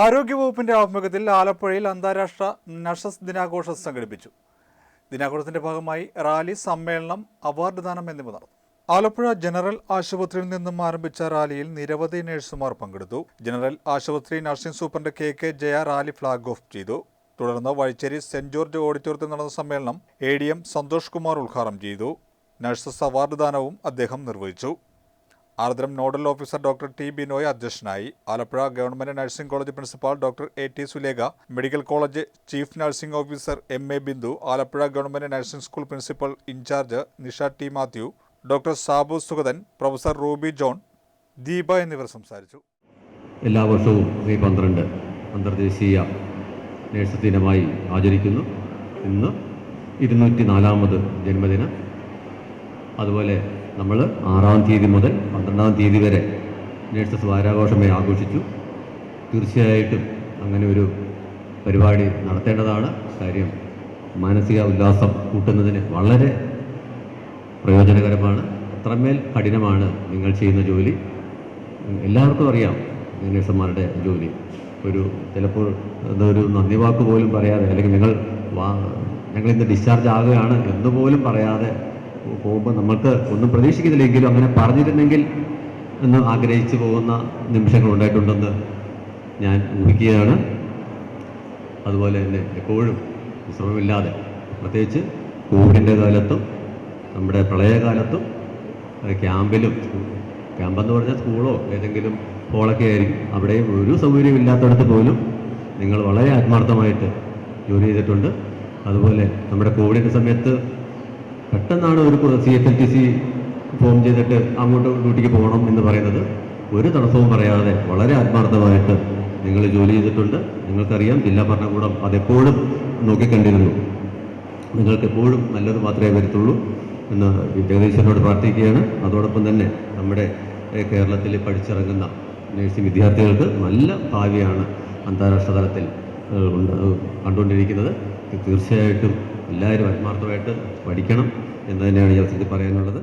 ആരോഗ്യവകുപ്പിന്റെ ആഭിമുഖ്യത്തിൽ ആലപ്പുഴയിൽ അന്താരാഷ്ട്ര നഷസ് ദിനാഘോഷം സംഘടിപ്പിച്ചു. ദിനാഘോഷത്തിന്റെ ഭാഗമായി റാലി സമ്മേളനം അവാർഡ് ദാനം എന്നിവ നടന്നു. ആലപ്പുഴ ജനറൽ ആശുപത്രിയിൽ നിന്നും ആരംഭിച്ച റാലിയിൽ നിരവധി നഴ്സുമാർ പങ്കെടുത്തു. ജനറൽ ആശുപത്രി nursing superintendent K K Jaya rally flag off ചെയ്തു. തുടർന്ന് വഴിച്ചേരി സെന്റ് ജോർജ് ഓഡിറ്റോറിയത്തിൽ നടന്ന സമ്മേളനം A D M Santhosh Kumar ഉദ്ഘാടനം ചെയ്തു. നഴ്സസ് അവാർഡ് ദാനവും അദ്ദേഹം നിർവഹിച്ചു. Aardram nodal officer doctor T Binoy അധ്യക്ഷനായി. Alappuzha government nursing college principal doctor A T Sulekha medical college chief nursing officer M A Bindu Alappuzha government nursing school principal in charge Nisha T Mathew doctor Sabu Sugathan professor Ruby John Deepa എന്നിവർ സംസാരിച്ചു. എല്ലാ വർഷവും May പന്ത്രണ്ട് അന്തർദേശീയ nurse ദിനമായി ആചരിക്കുന്നു. ഇന്ന് ഇരുന്നൂറ്റി നാലാമത് ജന്മദിനം. അതുപോലെ നമ്മൾ ആറാം തീയതി മുതൽ പന്ത്രണ്ടാം തീയതി വരെ നേഴ്സസ് വാരാഘോഷമേ ആഘോഷിച്ചു. തീർച്ചയായിട്ടും അങ്ങനെ ഒരു പരിപാടി നടത്തേണ്ടതാണ്. കാര്യം മാനസിക ഉല്ലാസം കൂട്ടുന്നതിന് വളരെ പ്രയോജനകരമാണ്. അത്രമേൽ കഠിനമാണ് നിങ്ങൾ ചെയ്യുന്ന ജോലി. എല്ലാവർക്കും അറിയാം നേഴ്സുമാരുടെ ജോലി. ഒരു ചിലപ്പോൾ ഒരു നന്ദി വാക്ക് പോലും പറയാതെ അല്ലെങ്കിൽ നിങ്ങൾ വാ ഞങ്ങളിന്ന് ഡിസ്ചാർജ് ആകുകയാണ് എന്ന് പോലും പറയാതെ പോകുമ്പോൾ നമ്മൾക്ക് ഒന്നും പ്രതീക്ഷിക്കുന്നില്ലെങ്കിലും അങ്ങനെ പറഞ്ഞിരുന്നെങ്കിൽ എന്ന് ആഗ്രഹിച്ചു പോകുന്ന നിമിഷങ്ങൾ ഉണ്ടായിട്ടുണ്ടെന്ന് ഞാൻ ഊഹിക്കുകയാണ്. അതുപോലെ തന്നെ എപ്പോഴും വിശ്രമമില്ലാതെ പ്രത്യേകിച്ച് കോവിഡിന്റെ കാലത്തും നമ്മുടെ പ്രളയകാലത്തും ക്യാമ്പിലും ക്യാമ്പെന്ന് പറഞ്ഞാൽ സ്കൂളോ ഏതെങ്കിലും ഹോളൊക്കെ ആയിരിക്കും. അവിടെയും ഒരു സൗകര്യം ഇല്ലാത്തടത്ത് പോലും നിങ്ങൾ വളരെ ആത്മാർത്ഥമായിട്ട് ജോലി ചെയ്തിട്ടുണ്ട്. അതുപോലെ നമ്മുടെ കോവിഡിന്റെ സമയത്ത് പെട്ടെന്നാണ് ഒരു C S L T C form ചെയ്തിട്ട് അങ്ങോട്ട് ഡ്യൂട്ടിക്ക് പോകണം എന്ന് പറയുന്നത് ഒരു തടസ്സവും പറയാതെ വളരെ ആത്മാർത്ഥമായിട്ട് നിങ്ങൾ ജോലി ചെയ്തിട്ടുണ്ട്. നിങ്ങൾക്കറിയാം ജില്ലാ ഭരണകൂടം അതെപ്പോഴും നോക്കിക്കണ്ടിരുന്നു. നിങ്ങൾക്ക് എപ്പോഴും നല്ലത് മാത്രമേ വരത്തുള്ളൂ എന്ന് ജഗദീശ്വരനോട് പ്രാർത്ഥിക്കുകയാണ്. അതോടൊപ്പം തന്നെ നമ്മുടെ കേരളത്തിൽ പഠിച്ചിറങ്ങുന്ന നഴ്സിംഗ് വിദ്യാർത്ഥികൾക്ക് നല്ല ഭാവിയാണ് അന്താരാഷ്ട്ര തലത്തിൽ കണ്ടുകൊണ്ടിരിക്കുന്നത്. തീർച്ചയായിട്ടും എല്ലാവരും ആത്മാർത്ഥമായിട്ട് പഠിക്കണം എന്ന് തന്നെയാണ് ഈ അവസരത്തിൽ പറയാനുള്ളത്.